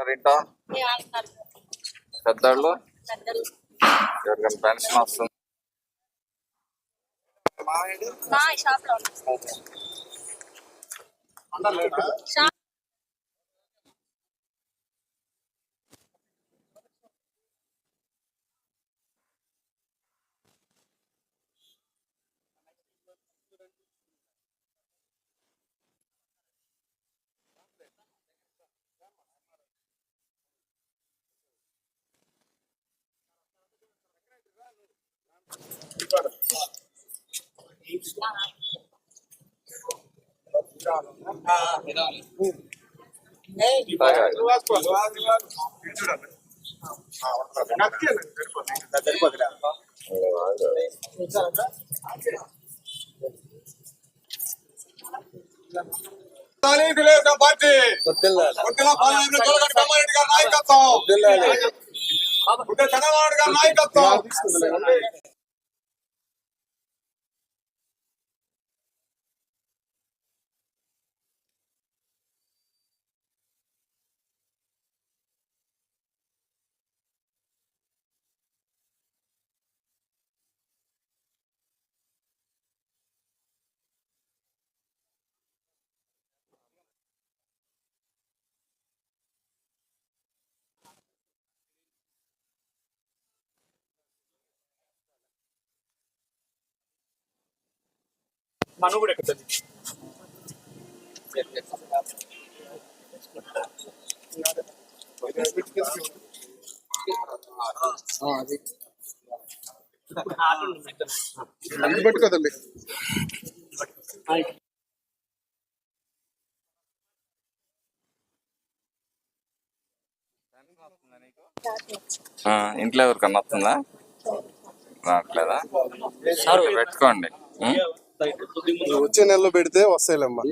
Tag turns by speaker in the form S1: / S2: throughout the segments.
S1: ఏంటో?
S2: ఏ అంటున్నారు
S1: పెద్దోళ్ళు
S2: పెద్దలు
S1: ఎవరికైనా పెన్షన్ వస్తుంది
S2: మా షాప్
S3: తెలుగుదేశం పార్టీ గుడ్డల పార్లమెంట్ జోలగడ్డ బ్రహ్మారెడ్డి గారి నాయకత్వం గుడ్డ చంద్రబాబు గారి నాయకత్వం
S4: మనుగుడు ఎక్కుతుంది
S3: అది పెట్టుకోదండి
S1: ఆ, ఇంట్లో ఎవరికన్నా వస్తుందా? రావట్లేదా? పెట్టుకోండి?
S3: వచ్చే నెలలో పెడితే వస్తాయిలేమ్మా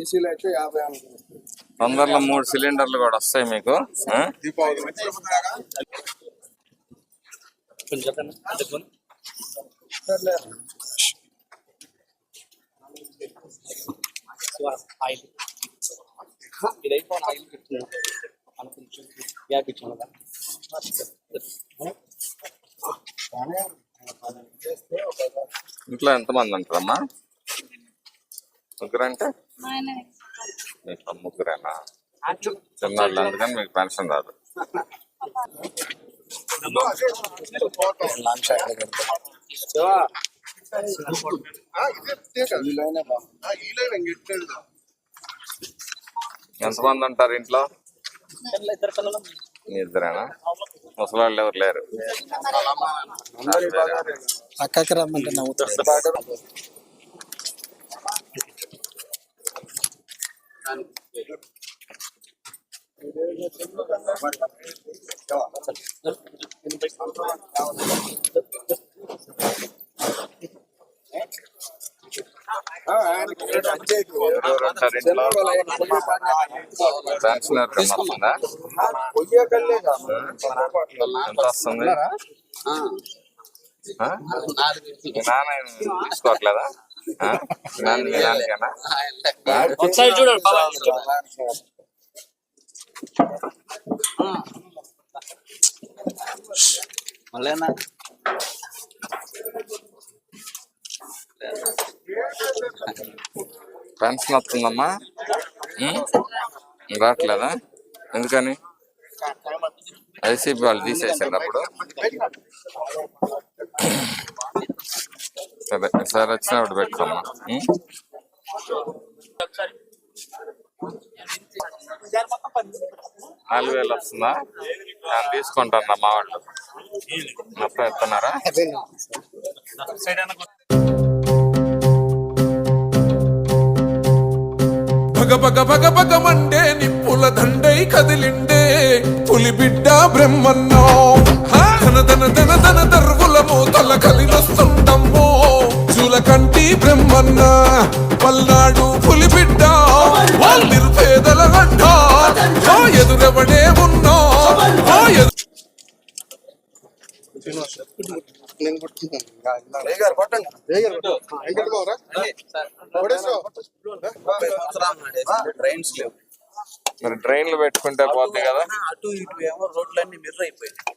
S1: తొందరలో మూడు సిలిండర్లు కూడా వస్తాయి మీకు ఆ?
S4: ఆయిల్ గ్యాప్ ఇచ్చాను
S1: ఇంట్లో ఎంతమంది అంటారమ్మా ముగ్గురు అంటే ముగ్గురేనా? చిన్నవాళ్ళు అందుకని మీకు పెన్షన్ రాదు. ఎంతమంది ఉంటారు ఇంట్లో? ఇద్దరేనా? ముసలాళ్ళు ఎవరు లేరు?
S4: అక్కకి రమ్మంటే నవ్వుతారు.
S1: ఎవరెవరు ఉంటారు ఇంట్లో పెన్షన్ ఎవరికన్నా వస్తుందా ఎంత వస్తుంది ఆ? మీ నాన్న తీసుకోవట్లేదా?
S4: ఒకసారి చూడండి బాబా. మళ్ళీనా?
S1: పెన్షన్ వస్తుందమ్మా? రావట్లేదా? ఎందుకని? ఐసీబీ వాళ్ళు తీసేసారు అప్పుడు. సరే సార్ వచ్చినప్పుడు పెట్టుకోమ్మా? నాలుగు వేలు వస్తుందా? నేను తీసుకుంటాను మా వాళ్ళు. మొత్తం ఎత్తున్నారా
S5: భగ భగ భగ భగ మండే నిప్పుల దండై కదిలిండే పులి బిడ్డ బ్రహ్మన్నో! ధన ధన ధన ధన దర్వుల బ్రహ్మన్న పల్నాడు పులి బిడ్డ వాళ్ళ నిరుపేదల గంట ఎదురెవడే ఉన్నా?
S3: నేను
S4: ట్రైన్స్ లేవు
S1: మరి ట్రైన్లు పెట్టుకుంటే పోద్ది కదా.
S6: అటు ఇటు ఏమో రోడ్లన్నీ మిర్ర అయిపోయినాయి.